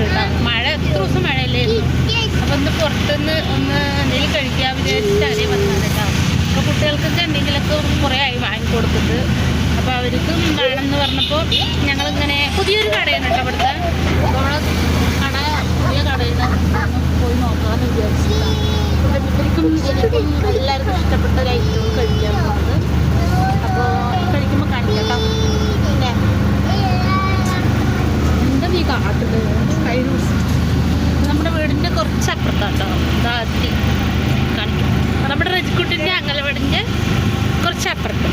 ഉണ്ട് കേട്ടോ മഴ എത്ര ദിവസം മഴയല്ലായിരുന്നു അപ്പോൾ ഒന്ന് പുറത്തുനിന്ന് ഒന്ന് എന്തെങ്കിലും കഴിക്കാൻ വിചാരിച്ചിട്ട് അതേ വന്നതാണ് കേട്ടോ അപ്പോൾ കുട്ടികൾക്കൊക്കെ എന്തെങ്കിലുമൊക്കെ കുറേ ആയി വാങ്ങിക്കൊടുത്തത് അപ്പോൾ അവർക്കും വേണമെന്ന് പറഞ്ഞപ്പോൾ ഞങ്ങളിങ്ങനെ പുതിയൊരു കടയാണ് കേട്ടോ അവിടുത്തെ. അപ്പോൾ കട പുതിയ കടയിൽ ഒന്ന് പോയി നോക്കാമെന്ന് വിചാരിച്ചിട്ടാണ് ഇവർക്കും എനിക്കും എല്ലാവർക്കും ഇഷ്ടപ്പെട്ട ഒരു ഐറ്റവും കഴിക്കാൻ പോകുന്നത് അപ്പോൾ കഴിക്കുമ്പോൾ കാണിക്കാം കേട്ടോ എന്താ നീ കാട്ടുന്നത് കഴിഞ്ഞ ദിവസം നമ്മുടെ വീടിന്റെ കുറച്ച് അപ്പുറത്താട്ടോ ഇതാ എത്തി കാണിക്കും നമ്മുടെ റജിക്കുട്ടിന്റെ അങ്കലവീടിന്റെ കുറച്ച് അപ്പുറത്ത്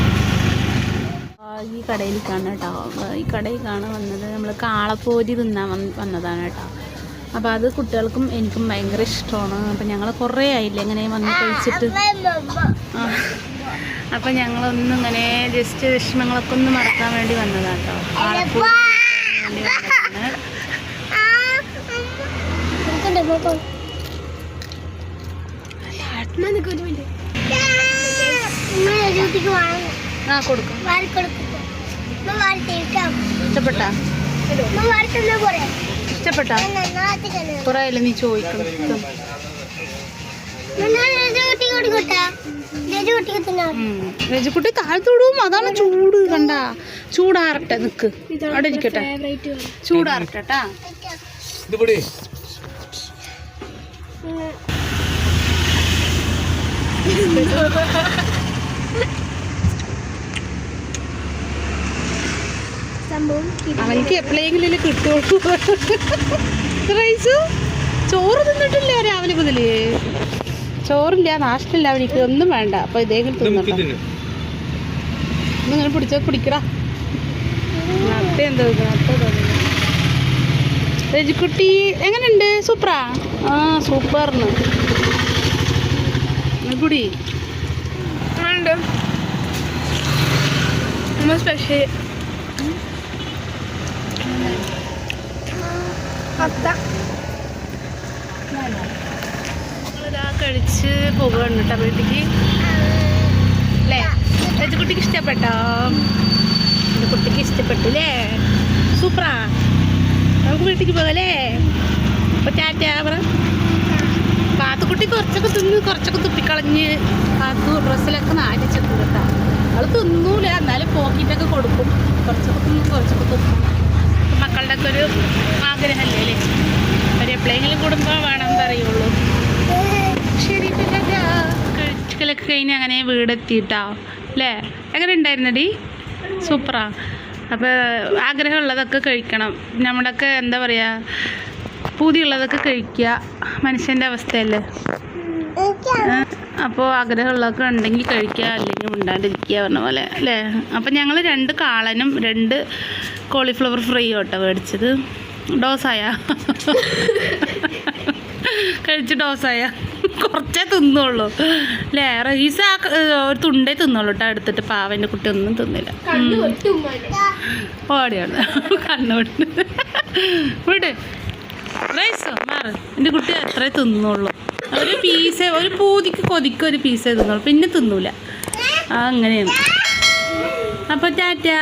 ആ, ഈ കടയിൽ കാണാം കേട്ടോ ഈ കടയിൽ കാണാൻ വന്നത്. നമ്മൾ കാളപ്പോരി തിന്നാൻ വന്ന് വന്നതാണ് കേട്ടോ. അപ്പോൾ അത് കുട്ടികൾക്കും എനിക്കും ഭയങ്കര ഇഷ്ടമാണ്. അപ്പം ഞങ്ങൾ കുറേ ആയില്ലേ ഇങ്ങനെ വന്ന് കഴിച്ചിട്ട്? ആ. അപ്പം ഞങ്ങളൊന്നും ഇങ്ങനെ ജസ്റ്റ് വിഷമങ്ങളൊക്കെ ഒന്ന് മറക്കാൻ വേണ്ടി വന്നതാണ് കേട്ടോ. കാളപ്പോരി വേണ്ടി വന്നതാണ്. ആ കൊടുക്കും. ഇഷ്ടപ്പെട്ട? ഇഷ്ടപ്പെട്ട? കുറേ ആയില്ലേ നീ ചോദിക്കണം രജുക്കുട്ടി താഴ്ത്തോടും അതാണ് ചൂട് കണ്ട. ചൂടാറട്ടെ നിക്ക്. അവിടെ ഇരിക്കട്ടെ. ചൂടാറട്ടെ ട്ടാ. അവനിക്ക് എപ്പോഴെങ്കിലും കിട്ടുള്ളൂ. റൈസ് ചോറ് തിന്നിട്ടില്ല രാവിലെ മുതൽ? ചോറില്ല നാഷ്ടില്ല അവനിക്ക് ഒന്നും വേണ്ട. അപ്പൊ ഇതേങ്കിലും തിന്നട്ടെ. പിടിച്ച കുടിക്കടാ നട്ട എന്തോ രജിക്കുട്ടി എങ്ങനെയുണ്ട്? സൂപ്പറാ? ആ സൂപ്പറിന് കുടി സ്പെഷ്യൽ ഇതാ കഴിച്ച് പോകുകയാണ് കേട്ടോ വീട്ടിക്ക് അല്ലേ കുട്ടിക്ക് ഇഷ്ടപ്പെട്ടോ? എന്റെ കുട്ടിക്ക് ഇഷ്ടപ്പെട്ടു അല്ലേ സൂപ്പറാ. നമുക്ക് വീട്ടിക്ക് അല്ലേ അപ്പൊ ടാറ്റാ പറ. പാത്തുക്കുട്ടി കുറച്ചൊക്കെ തിന്ന് കുറച്ചൊക്കെ തുപ്പിക്കളഞ്ഞ് കാത്തു ഡ്രസ്സിലൊക്കെ നാലിച്ചെത്തു കേട്ടോ അവൾ തിന്നൂല എന്നാലും പോക്കിട്ടൊക്കെ കൊടുക്കും. കുറച്ചൊക്കെ തിന്ന് കുറച്ചൊക്കെ തുപ്പും. മക്കളുടെ ഒക്കെ ഒരു ആഗ്രഹമല്ലേ അല്ലേ? ഒരു എപ്പോഴെങ്കിലും കുടുംബം വേണം അറിയുള്ളൂ ശരി കഴിക്കലൊക്കെ കഴിഞ്ഞ് അങ്ങനെ വീടെത്തിയിട്ടാ. അല്ലേ? എങ്ങനെ ഉണ്ടായിരുന്നടി? സൂപ്പറാ. അപ്പോൾ ആഗ്രഹമുള്ളതൊക്കെ കഴിക്കണം. നമ്മുടെയൊക്കെ എന്താ പറയുക പൂതിയുള്ളതൊക്കെ കഴിക്കുക. മനുഷ്യന്റെ അവസ്ഥയല്ലേ? അപ്പോൾ ആഗ്രഹമുള്ളതൊക്കെ ഉണ്ടെങ്കിൽ കഴിക്കുക അല്ലെങ്കിൽ ഉണ്ടാണ്ടിരിക്കുക പറഞ്ഞ പോലെ അല്ലേ? അപ്പം ഞങ്ങൾ രണ്ട് കാളനും രണ്ട് കോളിഫ്ലവർ ഫ്രൈ കേട്ടോ മേടിച്ചത്. ഡോസായ? കഴിച്ച് ഡോസായ? കുറച്ചേ തിന്നുള്ളൂ. അല്ലേ? റൈസ് ആ ഒരു തുണ്ടേ തിന്നുള്ളൂ കേട്ടോ എടുത്തിട്ട്. പാവന്റെ കുട്ടി ഒന്നും തിന്നില്ല. ഓടിയാണ്. കണ്ണോട്ട് വിട്. റൈസോ മാറ്. എന്റെ കുട്ടി അത്രേ തിന്നുള്ളൂ. ഒരു പീസ് ഒരു പൂതിക്ക് കൊതിക്ക് ഒരു പീസേ തിന്നുള്ളൂ. പിന്നെ തിന്നൂല. അങ്ങനെയാണ്. അപ്പോൾ ടാറ്റാ.